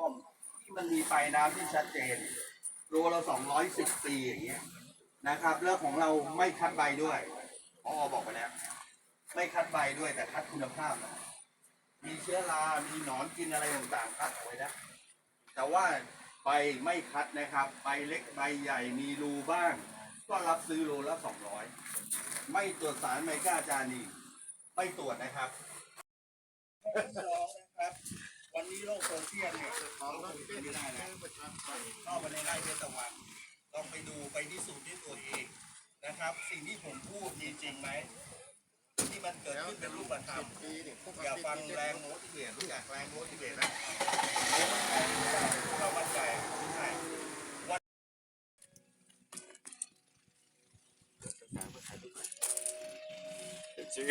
ท่อมที่มันมีไฟน้ำที่ชัดเจนโลละสองร้อยสิบปีอย่างเงี้ยนะครับแล้วของเราไม่คัดใบด้วยพอบอกไปแล้วไม่คัดใบด้วยแต่คัดคุณภาพนะมีเชื้อรา มีหนอนกินอะไรต่างๆคัดเอาไว้นะแต่ว่าใบไม่คัดนะครับ ใบเล็กใบใหญ่มีรูบ้าง ก็รับซื้อโลละสองร้อยไม่ตรวจสารไมก้าจานีไม่ตรวจนะครับสองนะครับ วันนี้โลกโซเชียลเนี่ยเราคงเป็นไม่ได้แล้วเข้ามาในไร่เทศวันลองไปดูไปพิสูจน์ด้วยตัวเองนะครับ สิ่งที่ผมพูดมีจริงไหมที่มันเกิดขึ้นเป็นรูปธรรมอย่าฟังแรงโมทิเวตรู้จักแรงโมทิเวตไหมเรามั่นใจใช่ชื่อ